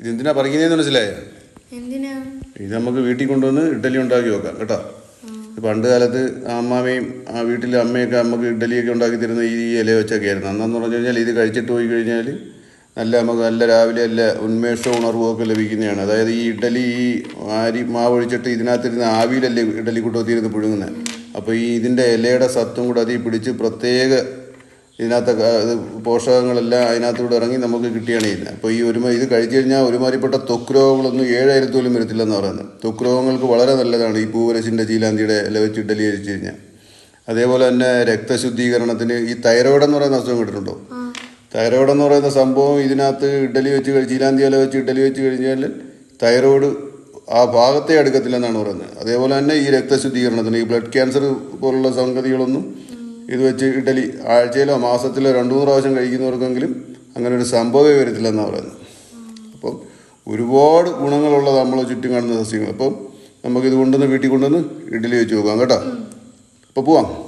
ഇതെന്തിനാ പറിക്കുന്നതെന്ന് മനസ്സിലായോ? ഇത് നമുക്ക് വീട്ടിൽ കൊണ്ടുവന്ന് ഇഡ്ഡലി ഉണ്ടാക്കി വെക്കാം കേട്ടോ. പണ്ട് കാലത്ത് അമ്മാമയും ആ വീട്ടിലെ അമ്മയൊക്കെ നമുക്ക് ഇഡ്ഡലിയൊക്കെ ഉണ്ടാക്കി തരുന്ന ഈ ഇല വെച്ചൊക്കെ ആയിരുന്നു അന്നെന്ന് പറഞ്ഞു കഴിഞ്ഞാൽ ഇത് കഴിച്ചിട്ട് പോയി കഴിഞ്ഞാൽ നല്ല നമുക്ക് നല്ല രാവിലെ നല്ല ഉന്മേഷവും ഉണർവും ഒക്കെ ലഭിക്കുന്നതാണ്. അതായത് ഈ ഇഡ്ഡലി ഈ അരി മാവൊഴിച്ചിട്ട് ഇതിനകത്തിരുന്ന ഇതിനകത്തിരുന്ന് ആവിയിലല്ലേ ഇഡ്ഡലി കൂട്ടത്തിരുന്ന് പുഴുങ്ങുന്നത് അപ്പോൾ ഈ ഇതിന്റെ ഇലയുടെ സത്തും കൂടെ അതിൽ പിടിച്ച് പ്രത്യേക ഇതിനകത്തെ പോഷകങ്ങളെല്ലാം അതിനകത്തൂടെ ഇറങ്ങി നമുക്ക് ചെയ്യുന്നത് അപ്പോൾ ഈ ഒരുമ ഇത് കഴിച്ചു കഴിഞ്ഞാൽ ഒരുമാതിരിപ്പെട്ട ത്വക്ക് രോഗങ്ങളൊന്നും ഏഴായിരത്തി പോലും വരത്തില്ലെന്ന് പറയുന്നത്. ത്വക്ക് രോഗങ്ങൾക്ക് വളരെ നല്ലതാണ് ഈ പൂവരസിന്റെ ചീലാന്തിയുടെ ഇല വെച്ച് ഇഡലി കഴിച്ചു കഴിഞ്ഞാൽ. അതേപോലെ തന്നെ രക്തശുദ്ധീകരണത്തിന് ഈ തൈറോയിഡ് എന്ന് പറയുന്ന അസുഖം കിട്ടുന്നുണ്ടോ തൈറോയിഡ് എന്ന് പറയുന്ന സംഭവം ഇതിനകത്ത് ഇഡലി വെച്ച് ചീലാന്തി ഇല വെച്ച് ഇഡലി വെച്ച് കഴിഞ്ഞാൽ തൈറോയിഡ് ആ ഭാഗത്തെ അടുക്കത്തില്ലെന്നാണ് പറയുന്നത്. അതേപോലെ തന്നെ ഈ രക്തശുദ്ധീകരണത്തിന് ഈ ബ്ലഡ് ക്യാൻസർ പോലുള്ള സംഗതികളൊന്നും ഇത് വെച്ച് ഇഡലി ആഴ്ചയിലോ മാസത്തിലോ രണ്ടു മൂന്ന് പ്രാവശ്യം കഴിക്കുന്നവർക്കെങ്കിലും അങ്ങനെ ഒരു സംഭവമേ വരത്തില്ലെന്നാണ് പറയുന്നത്. അപ്പം ഒരുപാട് ഗുണങ്ങളുള്ള നമ്മൾ ചുറ്റും കാണുന്ന സസ്യങ്ങൾ. അപ്പം നമുക്കിത് കൊണ്ടുവന്ന് വീട്ടിൽ കൊണ്ടുവന്ന് ഇഡലി വെച്ച് നോക്കാം കേട്ടോ. അപ്പോൾ പോവാം.